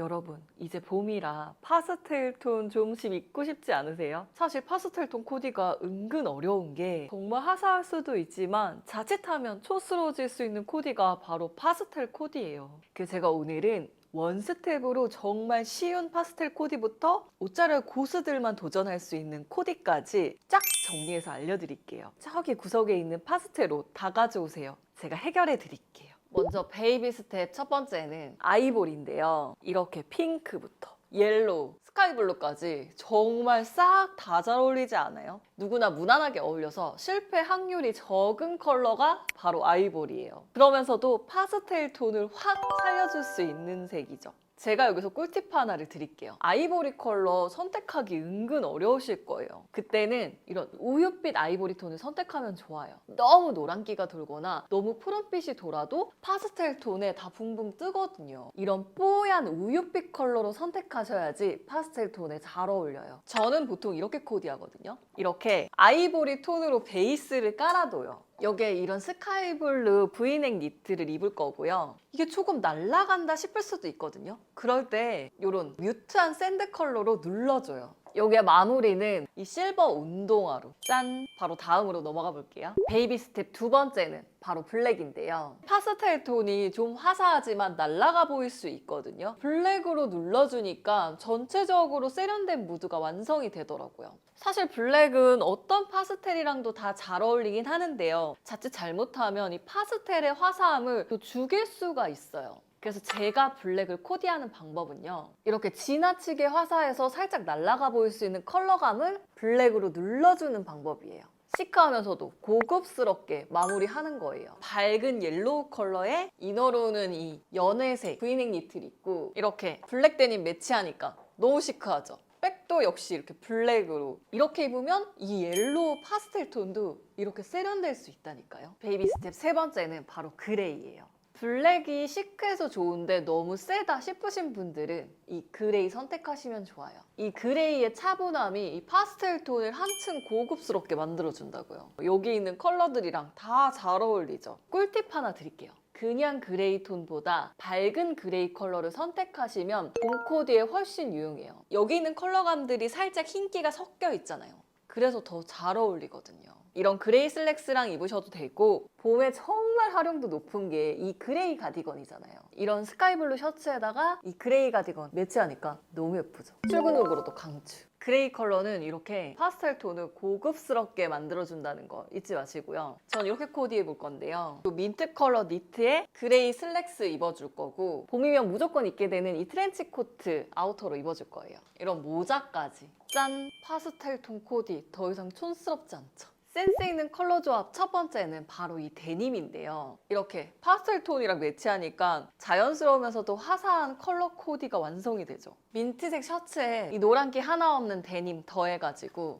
여러분, 이제 봄이라 파스텔 톤 좀씩 입고 싶지 않으세요? 사실 파스텔 톤 코디가 은근 어려운 게 정말 화사할 수도 있지만 자칫하면 촌스러워질 수 있는 코디가 바로 파스텔 코디예요. 그래서 제가 오늘은 원 스텝으로 정말 쉬운 파스텔 코디부터 옷자를 고수들만 도전할 수 있는 코디까지 쫙 정리해서 알려드릴게요. 저기 구석에 있는 파스텔 옷 다 가져오세요. 제가 해결해 드릴게요. 먼저 베이비 스텝 첫 번째는 아이보리인데요. 이렇게 핑크부터 옐로우, 스카이블루까지 정말 싹 다 잘 어울리지 않아요? 누구나 무난하게 어울려서 실패 확률이 적은 컬러가 바로 아이보리예요. 그러면서도 파스텔 톤을 확 살려줄 수 있는 색이죠. 제가 여기서 꿀팁 하나를 드릴게요. 아이보리 컬러 선택하기 은근 어려우실 거예요. 그때는 이런 우윳빛 아이보리 톤을 선택하면 좋아요. 너무 노란기가 돌거나 너무 푸른빛이 돌아도 파스텔 톤에 다 붕붕 뜨거든요. 이런 뽀얀 우윳빛 컬러로 선택하셔야지 파스텔 톤에 잘 어울려요. 저는 보통 이렇게 코디하거든요. 이렇게 아이보리 톤으로 베이스를 깔아둬요. 여기에 이런 스카이블루 브이넥 니트를 입을 거고요. 이게 조금 날아간다 싶을 수도 있거든요. 그럴 때 이런 뮤트한 샌드 컬러로 눌러줘요. 여기에 마무리는 이 실버 운동화로 짠! 바로 다음으로 넘어가 볼게요. 베이비 스텝 두 번째는 바로 블랙인데요. 파스텔 톤이 좀 화사하지만 날아가 보일 수 있거든요. 블랙으로 눌러주니까 전체적으로 세련된 무드가 완성이 되더라고요. 사실 블랙은 어떤 파스텔이랑도 다 잘 어울리긴 하는데요. 자칫 잘못하면 이 파스텔의 화사함을 또 죽일 수가 있어요. 그래서 제가 블랙을 코디하는 방법은요. 이렇게 지나치게 화사해서 살짝 날아가 보일 수 있는 컬러감을 블랙으로 눌러주는 방법이에요. 시크하면서도 고급스럽게 마무리하는 거예요. 밝은 옐로우 컬러에 이너로는 이 연회색 브이넥 니트를 입고 이렇게 블랙 데님 매치하니까 너무 시크하죠. 백도 역시 이렇게 블랙으로 이렇게 입으면 이 옐로우 파스텔 톤도 이렇게 세련될 수 있다니까요. 베이비 스텝 세 번째는 바로 그레이예요. 블랙이 시크해서 좋은데 너무 세다 싶으신 분들은 이 그레이 선택하시면 좋아요. 이 그레이의 차분함이 이 파스텔 톤을 한층 고급스럽게 만들어준다고요. 여기 있는 컬러들이랑 다 잘 어울리죠. 꿀팁 하나 드릴게요. 그냥 그레이 톤보다 밝은 그레이 컬러를 선택하시면 봄 코디에 훨씬 유용해요. 여기 있는 컬러감들이 살짝 흰기가 섞여 있잖아요. 그래서 더 잘 어울리거든요. 이런 그레이 슬랙스랑 입으셔도 되고 봄에 정말 활용도 높은 게 이 그레이 가디건이잖아요. 이런 스카이블루 셔츠에다가 이 그레이 가디건 매치하니까 너무 예쁘죠. 출근룩으로도 강추. 그레이 컬러는 이렇게 파스텔 톤을 고급스럽게 만들어준다는 거 잊지 마시고요. 전 이렇게 코디해 볼 건데요. 또 민트 컬러 니트에 그레이 슬랙스 입어줄 거고 봄이면 무조건 입게 되는 이 트렌치 코트 아우터로 입어줄 거예요. 이런 모자까지. 짠! 파스텔 톤 코디 더 이상 촌스럽지 않죠. 센스 있는 컬러 조합 첫 번째는 바로 이 데님인데요. 이렇게 파스텔 톤이랑 매치하니까 자연스러우면서도 화사한 컬러 코디가 완성이 되죠. 민트색 셔츠에 이 노란기 하나 없는 데님 더해가지고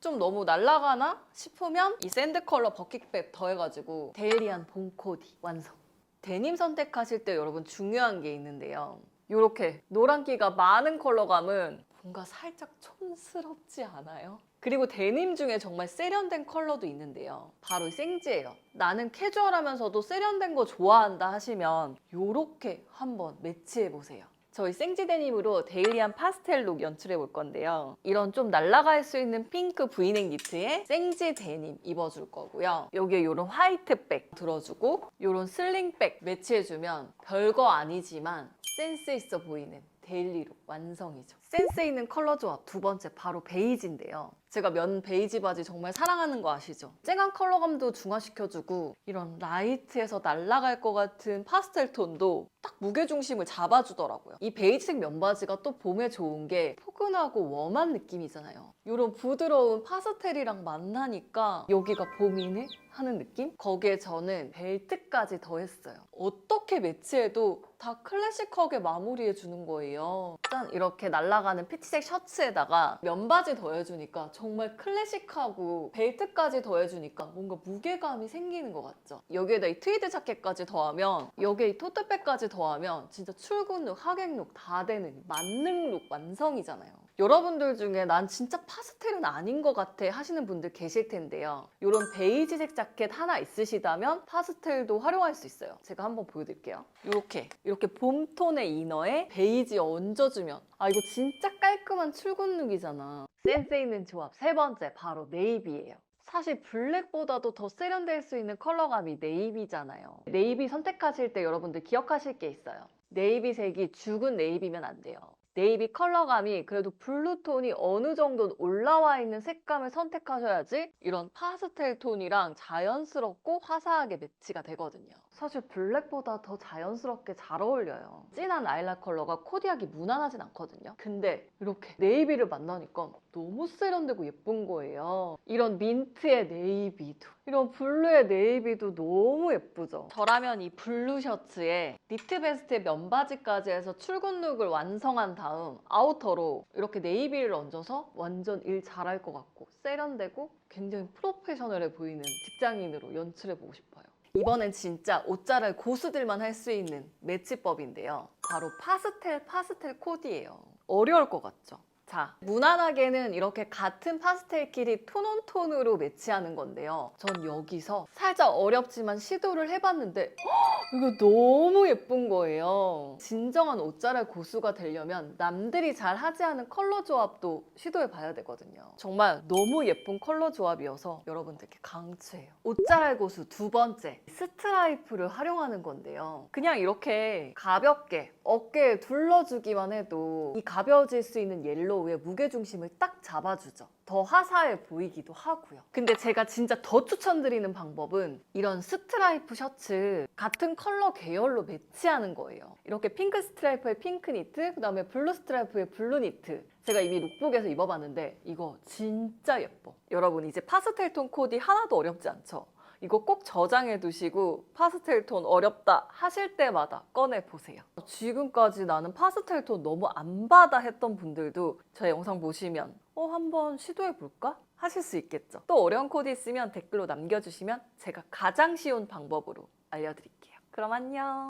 좀 너무 날아가나 싶으면 이 샌드 컬러 버킷백 더해가지고 데일리한 봄 코디 완성. 데님 선택하실 때 여러분 중요한 게 있는데요. 이렇게 노란기가 많은 컬러감은 뭔가 살짝 촌스럽지 않아요? 그리고 데님 중에 정말 세련된 컬러도 있는데요. 바로 이 생지예요. 나는 캐주얼하면서도 세련된 거 좋아한다 하시면 이렇게 한번 매치해 보세요. 저희 생지 데님으로 데일리한 파스텔 룩 연출해 볼 건데요. 이런 좀 날아갈 수 있는 핑크 브이넥 니트에 생지 데님 입어줄 거고요. 여기에 이런 화이트 백 들어주고 이런 슬링 백 매치해주면 별거 아니지만 센스 있어 보이는 데일리 룩 완성이죠. 센스 있는 컬러 조합 두 번째 바로 베이지인데요. 제가 면 베이지 바지 정말 사랑하는 거 아시죠? 쨍한 컬러감도 중화시켜주고 이런 라이트에서 날아갈 것 같은 파스텔 톤도 딱 무게중심을 잡아주더라고요. 이 베이지색 면 바지가 또 봄에 좋은 게 포근하고 웜한 느낌이잖아요. 이런 부드러운 파스텔이랑 만나니까 여기가 봄이네? 하는 느낌? 거기에 저는 벨트까지 더했어요. 어떻게 매치해도 다 클래식하게 마무리해 주는 거예요. 짠! 이렇게 날아가는 피치색 셔츠에다가 면바지 더해주니까 정말 클래식하고 벨트까지 더해주니까 뭔가 무게감이 생기는 것 같죠? 여기에다 이 트위드 자켓까지 더하면 여기에 이 토트백까지 더하면 진짜 출근 룩, 하객 룩 다 되는 만능 룩 완성이잖아요. 여러분들 중에 난 진짜 파스텔은 아닌 것 같아 하시는 분들 계실 텐데요. 이런 베이지색 자켓 하나 있으시다면 파스텔도 활용할 수 있어요. 제가 한번 보여드릴게요. 이렇게 이렇게 봄톤의 이너에 베이지 얹어주면 아 이거 진짜 깔끔한 출근 룩이잖아. 센스 있는 조합 세 번째 바로 네이비예요. 사실 블랙보다도 더 세련될 수 있는 컬러감이 네이비잖아요. 네이비 선택하실 때 여러분들 기억하실 게 있어요. 네이비 색이 죽은 네이비면 안 돼요. 네이비 컬러감이 그래도 블루톤이 어느 정도 올라와 있는 색감을 선택하셔야지 이런 파스텔 톤이랑 자연스럽고 화사하게 매치가 되거든요. 사실 블랙보다 더 자연스럽게 잘 어울려요. 진한 아이라 컬러가 코디하기 무난하진 않거든요. 근데 이렇게 네이비를 만나니까 너무 세련되고 예쁜 거예요. 이런 민트의 네이비도 이런 블루의 네이비도 너무 예쁘죠. 저라면 이 블루 셔츠에 니트 베스트에 면바지까지 해서 출근 룩을 완성한 다음 아우터로 이렇게 네이비를 얹어서 완전 일 잘할 것 같고 세련되고 굉장히 프로페셔널해 보이는 직장인으로 연출해보고 싶어요. 이번엔 진짜 옷 자랄 고수들만 할 수 있는 매치법인데요. 바로 파스텔 파스텔 코디예요. 어려울 것 같죠? 자, 무난하게는 이렇게 같은 파스텔끼리 톤 온 톤으로 매치하는 건데요. 전 여기서 살짝 어렵지만 시도를 해봤는데 헉, 이거 너무 예쁜 거예요. 진정한 옷자랄 고수가 되려면 남들이 잘 하지 않은 컬러 조합도 시도해 봐야 되거든요. 정말 너무 예쁜 컬러 조합이어서 여러분들께 강추해요. 옷자랄 고수 두 번째, 스트라이프를 활용하는 건데요. 그냥 이렇게 가볍게 어깨에 둘러주기만 해도 이 가벼워질 수 있는 옐로우 의 무게중심을 딱 잡아주죠. 더 화사해 보이기도 하고요. 근데 제가 진짜 더 추천드리는 방법은 이런 스트라이프 셔츠 같은 컬러 계열로 매치하는 거예요. 이렇게 핑크 스트라이프의 핑크 니트, 그 다음에 블루 스트라이프의 블루 니트. 제가 이미 룩북에서 입어봤는데 이거 진짜 예뻐. 여러분 이제 파스텔 톤 코디 하나도 어렵지 않죠? 이거 꼭 저장해 두시고 파스텔 톤 어렵다 하실 때마다 꺼내 보세요. 지금까지 나는 파스텔 톤 너무 안 받아 했던 분들도 저 영상 보시면 어 한번 시도해 볼까? 하실 수 있겠죠. 또 어려운 코드 있으면 댓글로 남겨주시면 제가 가장 쉬운 방법으로 알려드릴게요. 그럼 안녕.